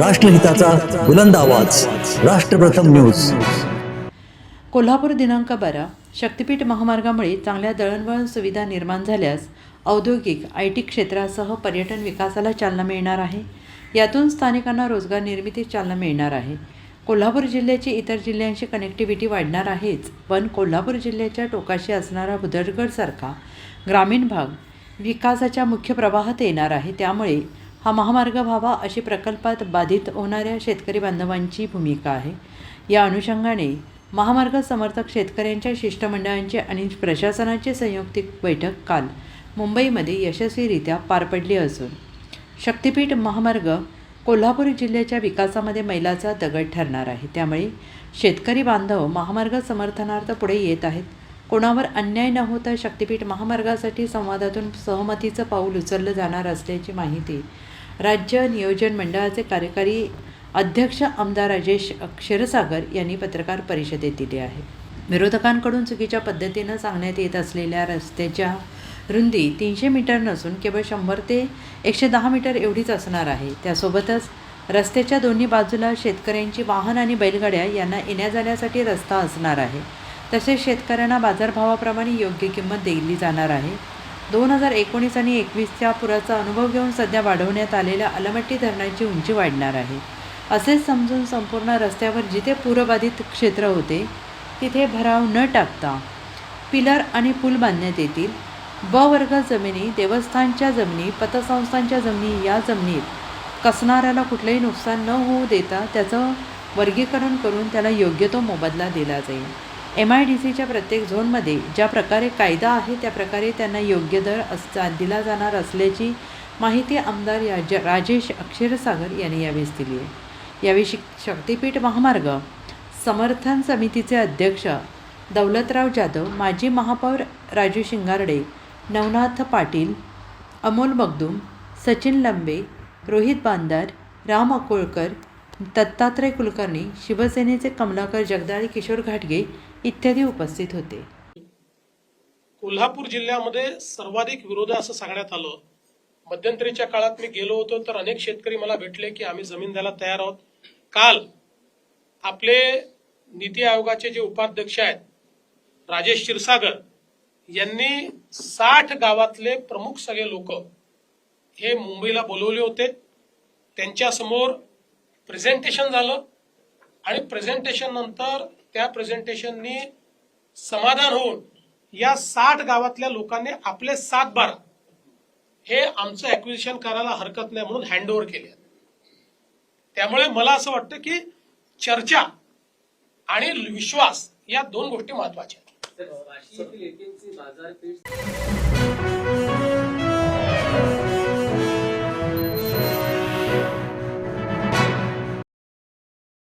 राष्ट्रहिताचा बुलंद आवाज. राष्ट्रप्रथम न्यूज. कोल्हापूर दिनांक बारा. शक्तिपीठ महामार्गामुळे चांगल्या दळणवळण सुविधा निर्माण झाल्यास औद्योगिक आय टी क्षेत्रासह पर्यटन विकासाला चालना मिळणार आहे. यातून स्थानिकांना रोजगार निर्मितीस चालना मिळणार आहे. कोल्हापूर जिल्ह्याची इतर जिल्ह्यांशी कनेक्टिव्हिटी वाढणार आहेच पण कोल्हापूर जिल्ह्याच्या टोकाशी असणारा भुदरगडसारखा ग्रामीण भाग विकासाच्या मुख्य प्रवाहात येणार आहे. त्यामुळे हा महामार्ग व्हावा अशी प्रकल्पात बाधित होणाऱ्या शेतकरी बांधवांची भूमिका आहे. या अनुषंगाने महामार्ग समर्थक शेतकऱ्यांच्या शिष्टमंडळांची आणि प्रशासनाची संयुक्तिक बैठक काल मुंबईमध्ये यशस्वीरित्या पार पडली असून शक्तिपीठ महामार्ग कोल्हापूर जिल्ह्याच्या विकासामध्ये मैलाचा दगड ठरणार आहे. त्यामुळे शेतकरी बांधव महामार्ग समर्थनार्थ पुढे येत आहेत. कोणावर अन्याय न होता शक्तिपीठ महामार्गासाठी संवादातून सहमतीचं पाऊल उचललं जाणार असल्याची माहिती राज्य नियोजन मंडळाचे कार्यकारी अध्यक्ष आमदार राजेश क्षीरसागर यांनी पत्रकार परिषदेत दिली आहे. विरोधकांकडून चुकीच्या पद्धतीनं सांगण्यात येत असलेल्या रस्त्याच्या रुंदी तीनशे मीटर नसून केवळ शंभर ते एकशे दहा मीटर एवढीच असणार आहे. त्यासोबतच रस्त्याच्या दोन्ही बाजूला शेतकऱ्यांची वाहन आणि बैलगाड्या यांना येण्या जाण्यासाठी रस्ता असणार आहे. तसेच शेतकऱ्यांना बाजारभावाप्रमाणे योग्य किंमत दिली जाणार आहे. दोन हजार एकोणीस आणि एकवीसच्या पुराचा अनुभव घेऊन सध्या वाढवण्यात आलेल्या अलमट्टी धरणाची उंची वाढणार आहे. असेच समजून संपूर्ण रस्त्यावर जिथे पूरबाधित क्षेत्र होते तिथे भराव न टाकता पिलर आणि पूल बांधण्यात येतील. ब वर्ग जमिनी देवस्थानच्या जमिनी पतसंस्थांच्या जमिनी या जमिनीत कसणाऱ्याला कुठलंही नुकसान न होऊ देता त्याचं वर्गीकरण करून त्याला योग्य तो मोबदला दिला जाईल. एम आय डी सीच्या प्रत्येक झोनमध्ये ज्या प्रकारे कायदा आहे त्या प्रकारे त्यांना योग्य दर अस दिला जाणार असल्याची माहिती आमदार याज राजेश अक्षरसागर यांनी यावेळेस दिली आहे. यावेळी शिक शक्तिपीठ महामार्ग समर्थन समितीचे अध्यक्ष दौलतराव जाधव माजी महापौर राजू शिंगारडे नवनाथ पाटील अमोल मगदूम सचिन लंबे रोहित बांदार राम अकोळकर दत्तात्रय कुलकर्णी शिवसेनेचे कमलाकर जगदाळे किशोर घाटगे इत्यादी उपस्थित होते. कोल्हापूर जिल्ह्यामध्ये सर्वाधिक विरोध असं सांगण्यात आलं. मध्यंतरीच्या काळात मी गेलो होतो तर अनेक शेतकरी मला भेटले की आम्ही जमीन द्यायला तयार आहोत. काल आपले नीती आयोगाचे जे उपाध्यक्ष आहेत राजेश क्षीरसागर यांनी साठ गावातले प्रमुख सगळे लोक हे मुंबईला बोलवले होते. त्यांच्यासमोर प्रेझेंटेशन झालं आणि प्रेझेंटेशन नंतर त्या प्रेझेंटेशननी समाधान होऊन या साठ गावातल्या लोकांनी आपले सात बारा हे आमचं ऍक्विजिशन करायला हरकत नाही म्हणून हँडओव्हर केले त्यामुळे मला असं वाटतं की चर्चा आणि विश्वास या दोन गोष्टी महत्त्वाच्या आहेत.